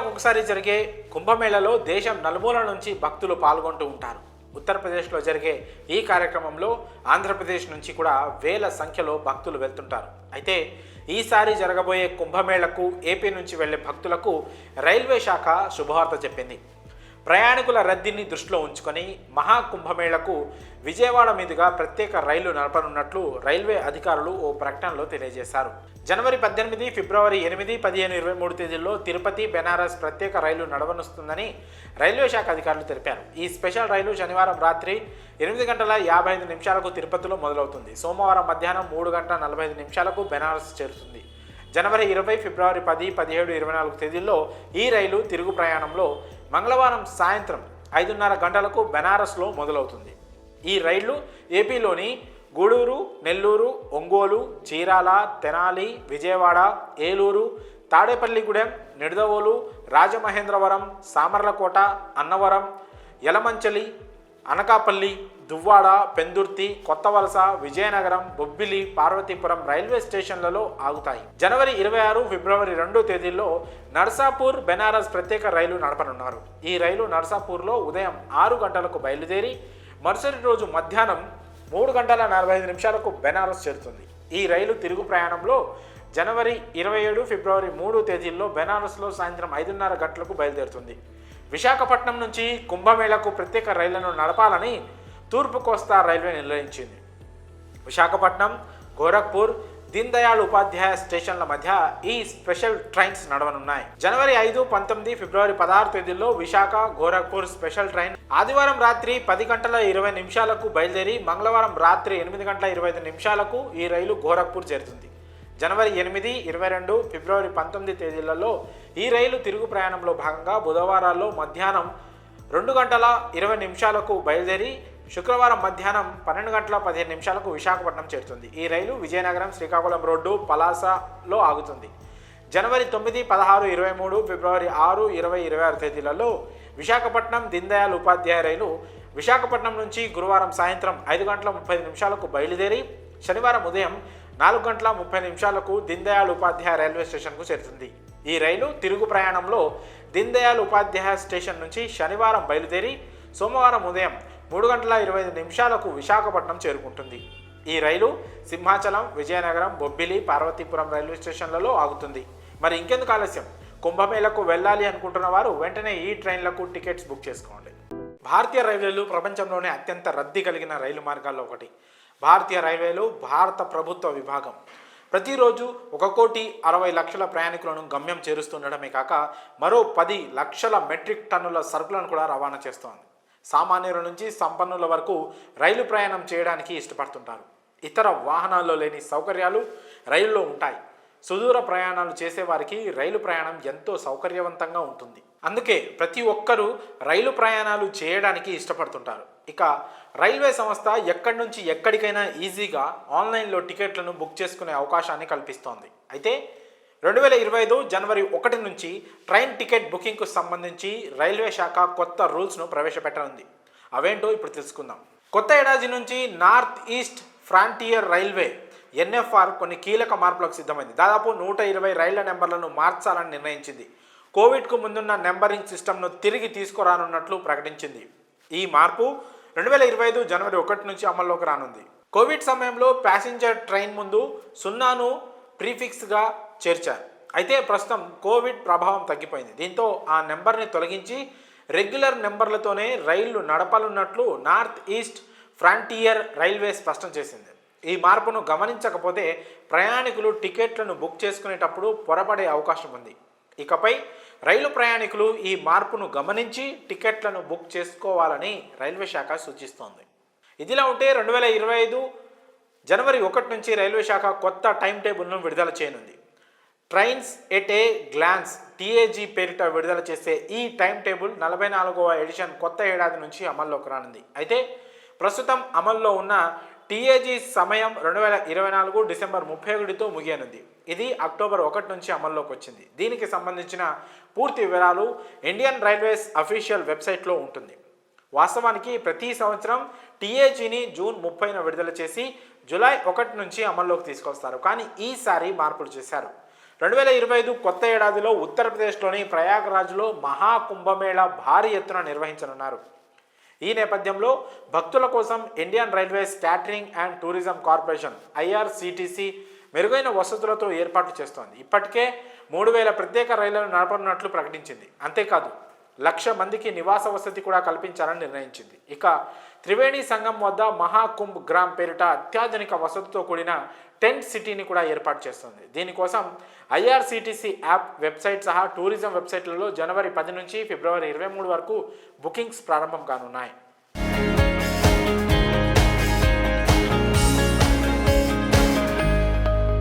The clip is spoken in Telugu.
ఐదేళ్ళకు ఒకసారి జరిగే కుంభమేళలో దేశం నలుమూల నుంచి భక్తులు పాల్గొంటూ ఉంటారు. ఉత్తరప్రదేశ్లో జరిగే ఈ కార్యక్రమంలో ఆంధ్రప్రదేశ్ నుంచి కూడా వేల సంఖ్యలో భక్తులు వెళ్తుంటారు. అయితే ఈసారి జరగబోయే కుంభమేళకు ఏపీ నుంచి వెళ్ళే భక్తులకు రైల్వే శాఖ శుభవార్త చెప్పింది. ప్రయాణికుల రద్దీని దృష్టిలో ఉంచుకొని మహాకుంభమేళకు విజయవాడ మీదుగా ప్రత్యేక రైలు నడపనున్నట్లు రైల్వే అధికారులు ఓ ప్రకటనలో తెలియజేశారు. జనవరి పద్దెనిమిది ఫిబ్రవరి ఎనిమిది పదిహేను ఇరవై మూడు తేదీల్లో తిరుపతి బెనారస్ ప్రత్యేక రైలు నడవనుస్తుందని రైల్వే శాఖ అధికారులు తెలిపారు. ఈ స్పెషల్ రైలు శనివారం రాత్రి ఎనిమిది గంటల యాభై ఐదు నిమిషాలకు తిరుపతిలో మొదలవుతుంది. సోమవారం మధ్యాహ్నం మూడు గంటల నలభై ఐదు నిమిషాలకు బెనారస్ చేరుతుంది. జనవరి ఇరవై ఫిబ్రవరి పది పదిహేడు ఇరవై నాలుగు తేదీల్లో ఈ రైలు తిరుగు ప్రయాణంలో మంగళవారం సాయంత్రం ఐదున్నర గంటలకు బెనారస్లో మొదలవుతుంది. ఈ రైళ్ళు ఏపీలోని గూడూరు నెల్లూరు ఒంగోలు చీరాల తెనాలి విజయవాడ ఏలూరు తాడేపల్లిగూడెం నిడదవోలు రాజమహేంద్రవరం సామర్లకోట అన్నవరం యలమంచలి అనకాపల్లి దువ్వాడ పెందుర్తి కొత్తవలస విజయనగరం బొబ్బిలి పార్వతీపురం రైల్వే స్టేషన్లలో ఆగుతాయి. జనవరి ఇరవై ఆరు ఫిబ్రవరి రెండు తేదీల్లో నర్సాపూర్ బెనారస్ ప్రత్యేక రైలు నడపనున్నారు. ఈ రైలు నర్సాపూర్లో ఉదయం ఆరు గంటలకు బయలుదేరి మరుసటి రోజు మధ్యాహ్నం మూడు గంటల నలభై ఐదు నిమిషాలకు బెనారస్ చేరుతుంది. ఈ రైలు తిరుగు ప్రయాణంలో జనవరి ఇరవై ఏడు ఫిబ్రవరి మూడు తేదీల్లో బెనారస్లో సాయంత్రం ఐదున్నర గంటలకు బయలుదేరుతుంది. విశాఖపట్నం నుంచి కుంభమేళకు ప్రత్యేక రైళ్ళను నడపాలని తూర్పు కోస్తా రైల్వే నిర్ణయించింది. విశాఖపట్నం గోరఖ్పూర్ దీన్ దయాళ్ ఉపాధ్యాయ స్టేషన్ల మధ్య ఈ స్పెషల్ ట్రైన్స్ నడవనున్నాయి. జనవరి ఐదు పంతొమ్మిది ఫిబ్రవరి పదహారు తేదీల్లో విశాఖ గోరఖ్పూర్ స్పెషల్ ట్రైన్ ఆదివారం రాత్రి పది గంటల ఇరవై నిమిషాలకు బయలుదేరి మంగళవారం రాత్రి ఎనిమిది గంటల ఇరవై ఐదు నిమిషాలకు ఈ రైలు గోరఖ్పూర్ చేరుతుంది. జనవరి ఎనిమిది ఇరవై రెండు ఫిబ్రవరి పంతొమ్మిది తేదీలలో ఈ రైలు తిరుగు ప్రయాణంలో భాగంగా బుధవారాల్లో మధ్యాహ్నం రెండు గంటల ఇరవై నిమిషాలకు బయలుదేరి శుక్రవారం మధ్యాహ్నం పన్నెండు గంటల పదిహేను నిమిషాలకు విశాఖపట్నం చేరుతుంది. ఈ రైలు విజయనగరం శ్రీకాకుళం రోడ్డు పలాసలో ఆగుతుంది. జనవరి తొమ్మిది పదహారు ఇరవై మూడు ఫిబ్రవరి ఆరు ఇరవై ఇరవై ఆరు తేదీలలో విశాఖపట్నం దీన్దయాళ్ ఉపాధ్యాయ రైలు విశాఖపట్నం నుంచి గురువారం సాయంత్రం ఐదు గంటల ముప్పై నిమిషాలకు బయలుదేరి శనివారం ఉదయం నాలుగు గంటల ముప్పై నిమిషాలకు దీన్ దయాళ్ ఉపాధ్యాయ రైల్వే స్టేషన్కు చేరుతుంది. ఈ రైలు తిరుగు ప్రయాణంలో దీన్ దయాళ్ ఉపాధ్యాయ స్టేషన్ నుంచి శనివారం బయలుదేరి సోమవారం ఉదయం మూడు గంటల ఇరవై ఐదు నిమిషాలకు విశాఖపట్నం చేరుకుంటుంది. ఈ రైలు సింహాచలం విజయనగరం బొబ్బిలి పార్వతీపురం రైల్వే స్టేషన్లలో ఆగుతుంది. మరి ఇంకెందుకు ఆలస్యం? కుంభమేళకు వెళ్ళాలి అనుకుంటున్న వారు వెంటనే ఈ ట్రైన్లకు టికెట్స్ బుక్ చేసుకోండి. భారతీయ రైల్వేలు ప్రపంచంలోనే అత్యంత రద్దీ కలిగిన రైలు మార్గాల్లో ఒకటి. భారతీయ రైల్వేలు భారత ప్రభుత్వ విభాగం. ప్రతిరోజు ఒక కోటి అరవై లక్షల ప్రయాణికులను గమ్యం చేరుస్తుండడమే కాక మరో పది లక్షల మెట్రిక్ టన్నుల సరుకులను కూడా రవాణా చేస్తోంది. సామాన్యుల నుంచి సంపన్నుల వరకు రైలు ప్రయాణం చేయడానికి ఇష్టపడుతుంటారు. ఇతర వాహనాల్లో లేని సౌకర్యాలు రైల్లో ఉంటాయి. సుదూర ప్రయాణాలు చేసేవారికి రైలు ప్రయాణం ఎంతో సౌకర్యవంతంగా ఉంటుంది. అందుకే ప్రతి ఒక్కరూ రైలు ప్రయాణాలు చేయడానికి ఇష్టపడుతుంటారు. ఇక రైల్వే సంస్థ ఎక్కడి నుంచి ఎక్కడికైనా ఈజీగా ఆన్లైన్లో టికెట్లను బుక్ చేసుకునే అవకాశాన్ని కల్పిస్తోంది. అయితే రెండు వేల ఇరవై ఐదు జనవరి ఒకటి నుంచి ట్రైన్ టికెట్ బుకింగ్కు సంబంధించి రైల్వే శాఖ కొత్త రూల్స్ను ప్రవేశపెట్టనుంది. అవేంటో ఇప్పుడు తెలుసుకుందాం. కొత్త ఏడాది నుంచి north east frontier railway NFR కొన్ని కీలక మార్పులకు సిద్ధమైంది. దాదాపు నూట ఇరవై రైళ్ళ నెంబర్లను మార్చాలని నిర్ణయించింది. కోవిడ్కు ముందున్న నెంబరింగ్ సిస్టమ్ను తిరిగి తీసుకురానున్నట్లు ప్రకటించింది. ఈ మార్పు రెండు వేల ఇరవై ఐదు జనవరి ఒకటి నుంచి అమల్లోకి రానుంది. కోవిడ్ సమయంలో ప్యాసింజర్ ట్రైన్ ముందు సున్నాను ప్రీఫిక్స్గా చేర్చారు. అయితే ప్రస్తుతం కోవిడ్ ప్రభావం తగ్గిపోయింది. దీంతో ఆ నెంబర్ని తొలగించి రెగ్యులర్ నెంబర్లతోనే రైళ్ళు నడపాలన్నట్లు నార్త్ ఈస్ట్ ఫ్రాంటియర్ రైల్వే స్పష్టం చేసింది. ఈ మార్పును గమనించకపోతే ప్రయాణికులు టికెట్లను బుక్ చేసుకునేటప్పుడు పొరపడే అవకాశం ఉంది. ఇకపై రైలు ప్రయాణికులు ఈ మార్పును గమనించి టికెట్లను బుక్ చేసుకోవాలని రైల్వే శాఖ సూచిస్తోంది. ఇదిలా ఉంటే రెండు వేల ఇరవై ఐదు జనవరి ఒకటి నుంచి రైల్వే శాఖ కొత్త టైం టేబుల్ను విడుదల చేయనుంది. Trains at a glance TAG పేరిట విడుదల చేసే ఈ టైం టేబుల్ నలభై నాలుగవ ఎడిషన్ కొత్త ఏడాది నుంచి అమల్లోకి రానుంది. అయితే ప్రస్తుతం అమల్లో ఉన్న టీఏజీ సమయం రెండు వేల ఇరవై నాలుగు డిసెంబర్ ముప్పై ఒకటితో ముగియనుంది. ఇది అక్టోబర్ ఒకటి నుంచి అమల్లోకి వచ్చింది. దీనికి సంబంధించిన పూర్తి వివరాలు ఇండియన్ రైల్వేస్ అఫీషియల్ వెబ్సైట్లో ఉంటుంది. వాస్తవానికి ప్రతి సంవత్సరం టీఏజీని జూన్ ముప్పైన విడుదల చేసి జూలై ఒకటి నుంచి అమల్లోకి తీసుకొస్తారు. కానీ ఈసారి మార్పులు చేశారు. రెండు వేల ఇరవై ఐదు కొత్త ఏడాదిలో ఉత్తరప్రదేశ్లోని ప్రయాగరాజ్లో మహాకుంభమేళ భారీ ఎత్తున నిర్వహించనున్నారు. ఈ నేపథ్యంలో భక్తుల కోసం Indian railways catering and tourism corporation IRCTC మెరుగైన వసతులతో ఏర్పాటు చేస్తోంది. ఇప్పటికే మూడు వేల ప్రత్యేక రైళ్ళను నడపనున్నట్లు ప్రకటించింది. అంతేకాదు లక్ష మందికి నివాస వసతి కూడా కల్పించాలని నిర్ణయించింది. ఇక త్రివేణి సంఘం వద్ద మహాకుంభ్ గ్రామ్ పేరిట అత్యాధునిక వసతితో కూడిన టెంట్ సిటీని కూడా ఏర్పాటు చేస్తుంది. దీనికోసం ఐఆర్సీటీసీ యాప్ వెబ్సైట్ సహా టూరిజం వెబ్సైట్లలో జనవరి పది నుంచి ఫిబ్రవరి ఇరవై మూడు వరకు బుకింగ్స్ ప్రారంభం కానున్నాయి.